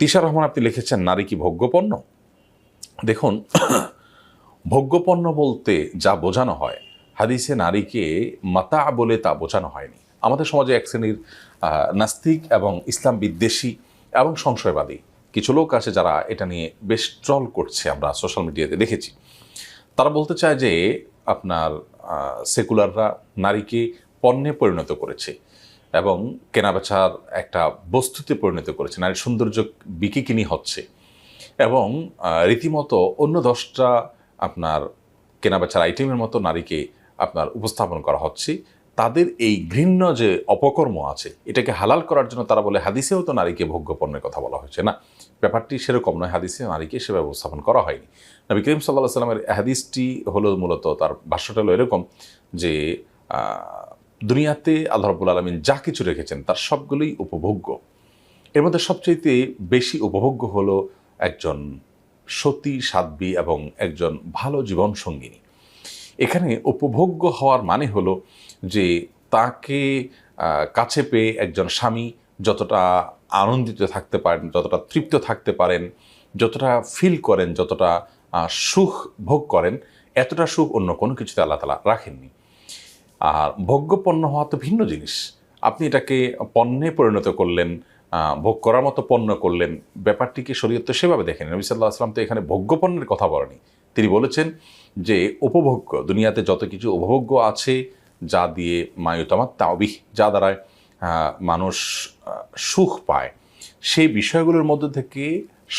তিশা রহমান আপনি লিখেছেন, নারী কি ভোগ্যপণ্য? দেখুন, ভোগ্যপণ্য বলতে যা বোঝানো হয়, হাদিসে নারীকে মাতা বলে তা বোঝানো হয়নি। আমাদের সমাজে এক শ্রেণির নাস্তিক এবং ইসলাম বিদ্বেষী এবং সংশয়বাদী কিছু লোক আছে যারা এটা নিয়ে বেশ ট্রল করছে, আমরা সোশ্যাল মিডিয়াতে দেখেছি। তারা বলতে চায় যে আপনার সেকুলাররা নারীকে পণ্যে পরিণত করেছে। এবং কেনাবেচার একটা বস্তুতে পরিণত করেছে। নারীর সৌন্দর্য বিকিকিনি হচ্ছে। এবং রীতিমতো অন্য দশটা আপনার কেনাবেচার আইটেমের মতো নারীকে আপনার উপস্থাপন করা হচ্ছে। তাদের এই ঘৃণ্য যে অপকর্ম আছে, এটাকে হালাল করার জন্য তারা বলে হাদিসেও তো নারীকে ভোগ্যপণ্যের কথা বলা হয়েছে না? ব্যাপারটি সেরকম নয়, হাদিসে নারীকে সে ব্যবস্থাপন করা হয়নি। নবী করিম সাল্লাহ সাল্লামের হাদিসটি হলো মূলত তার ভাষ্যটা হলো এরকম যে দুনিয়াতে আল্লাহ রব্বুল আলমিন যা কিছু রেখেছেন, তার সবগুলোই উপভোগ্য। এর মধ্যে সবচেয়ে বেশি উপভোগ্য হলো একজন সতী, সাধ্বী এবং একজন ভালো জীবন সঙ্গিনী। এখানে উপভোগ্য হওয়ার মানে হলো যে তাকে কাছে পেয়ে একজন স্বামী যতটা আনন্দিত থাকতে পারেন, যতটা তৃপ্ত থাকতে পারেন, যতটা ফিল করেন, যতটা সুখ ভোগ করেন, এতটা সুখ অন্য কোনো কিছুতে আল্লাহ তালা রাখেননি। আর ভোগ্যপণ্য হওয়া তো ভিন্ন জিনিস। আপনি এটাকে পণ্যে পরিণত করলেন ভোগ করার মতো পণ্য করলেন ব্যাপারটিকে শরীয়ত সেভাবে দেখেন। নবী সাল্লাহ আসলাম তো এখানে ভোগ্যপণ্যের কথা বলেনি তিনি বলেছেন যে উপভোগ্য দুনিয়াতে যত কিছু উপভোগ্য আছে যা দিয়ে মায়ুতামাত তাওবিহ যা দ্বারায় আহ, মানুষ সুখ পায় সেই বিষয়গুলোর মধ্যে থেকে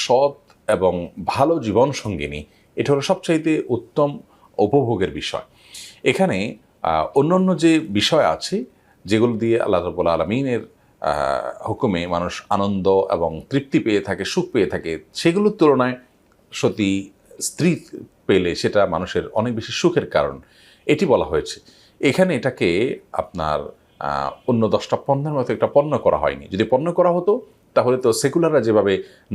সৎ এবং ভালো জীবন সঙ্গিনী এটা হলো সবচাইতে উত্তম উপভোগের বিষয়। এখানে আহ, অন্য যে বিষয় আছে যেগুলো দিয়ে আল্লাহ রবুল্লা আলমিনের হুকুমে মানুষ আনন্দ এবং তৃপ্তি পেয়ে থাকে সুখ পেয়ে থাকে সেগুলোর তুলনায় সতী স্ত্রী পেলে সেটা মানুষের অনেক বেশি সুখের কারণ। এটি বলা হয়েছে। এখানে এটাকে আপনার অন্য দশটা পণ্যের মতো একটা পণ্য করা হয়নি। যদি পণ্য করা হতো তাহলে তো সেকুলাররা যেভাবে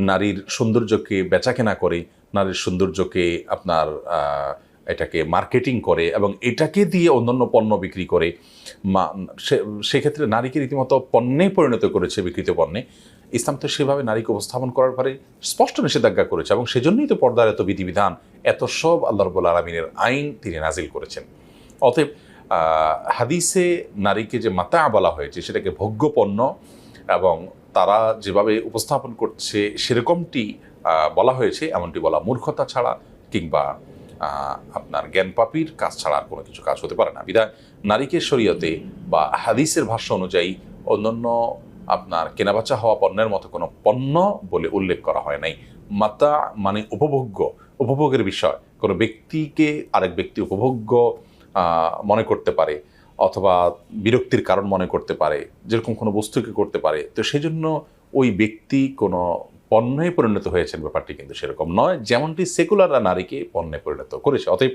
নারীর সৌন্দর্যকে বেচাকেনা করে নারীর সৌন্দর্যকে আপনার এটাকে মার্কেটিং করে এবং এটাকে দিয়ে অন্যান্য পণ্য বিক্রি করে সেক্ষেত্রে নারীকে রীতিমতো পণ্যে পরিণত করেছে বিকৃত পণ্যে। ইসলাম তো সেভাবে নারীকে উপস্থাপন করার পরে স্পষ্ট নিষেধাজ্ঞা করেছে এবং সেজন্যই তো পর্দার এত বিধিবিধান, এত সব আল্লাহ রবুল আলমিনের আইন তিনি নাজিল করেছেন। অতএব হাদিসে নারীকে যে মাতা বলা হয়েছে সেটাকে ভোগ্য পণ্য এবং তারা যেভাবে উপস্থাপন করছে সেরকমটি বলা হয়েছে, এমনটি বলা মূর্খতা ছাড়া কিংবা আপনার জ্ঞানপাপীর কাজ ছাড়া আর কোনো কিছু কাজ হতে পারে না। বিধায় নারীকে শরীয়তে বা হাদিসের ভাষ্য অনুযায়ী অন্যান্য আপনার কেনাবেচা হওয়া পণ্যের মতো কোনো পণ্য বলে উল্লেখ করা হয় নাই। মাতা মানে উপভোগ্য, উপভোগের বিষয়। কোনো ব্যক্তিকে আরেক ব্যক্তি উপভোগ্য মনে করতে পারে অথবা বিরক্তির কারণ মনে করতে পারে, যেরকম কোনো বস্তুকে করতে পারে। তো সেই জন্য ওই ব্যক্তি কোনো পণ্যে পরিণত হয়েছেন ব্যাপারটি কিন্তু সেরকম নয়। যেমনটি সেকুলাররা নারীকে পণ্যে পরিণত করেছে। অতএব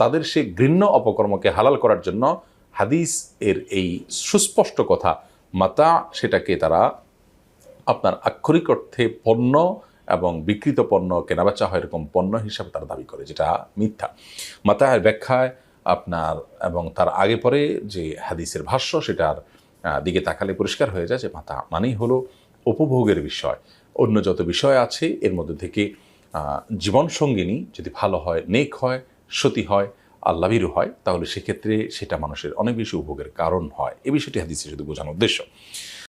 তাদের সেই ঘৃণ্য অপকর্মকে হালাল করার জন্য হাদিস এর এই সুস্পষ্ট কথা, মাতা সেটাকে তারা আপনার আক্ষরিক অর্থে পণ্য এবং বিকৃত পণ্য, কেনাবেচা হয় এরকম পণ্য হিসাবে তারা দাবি করে, যেটা মিথ্যা। মাতায়ের ব্যাখ্যায় আপনার এবং তার আগে পরে যে হাদিসের ভাষ্য, সেটার দিকে তাকালে পরিষ্কার হয়ে যায় যে মাতা মানেই হলো উপভোগের বিষয়। অন্য যত বিষয় আছে, এর মধ্যে থেকে জীবন সঙ্গিনী যদি ভালো হয়, নেক হয়, সতী হয় আল্লাভিরু হয়, তাহলে সেক্ষেত্রে সেটা মানুষের অনেক বেশি উপভোগের কারণ হয়। এ বিষয়টি হাদিসে শুধু বোঝানোর উদ্দেশ্য।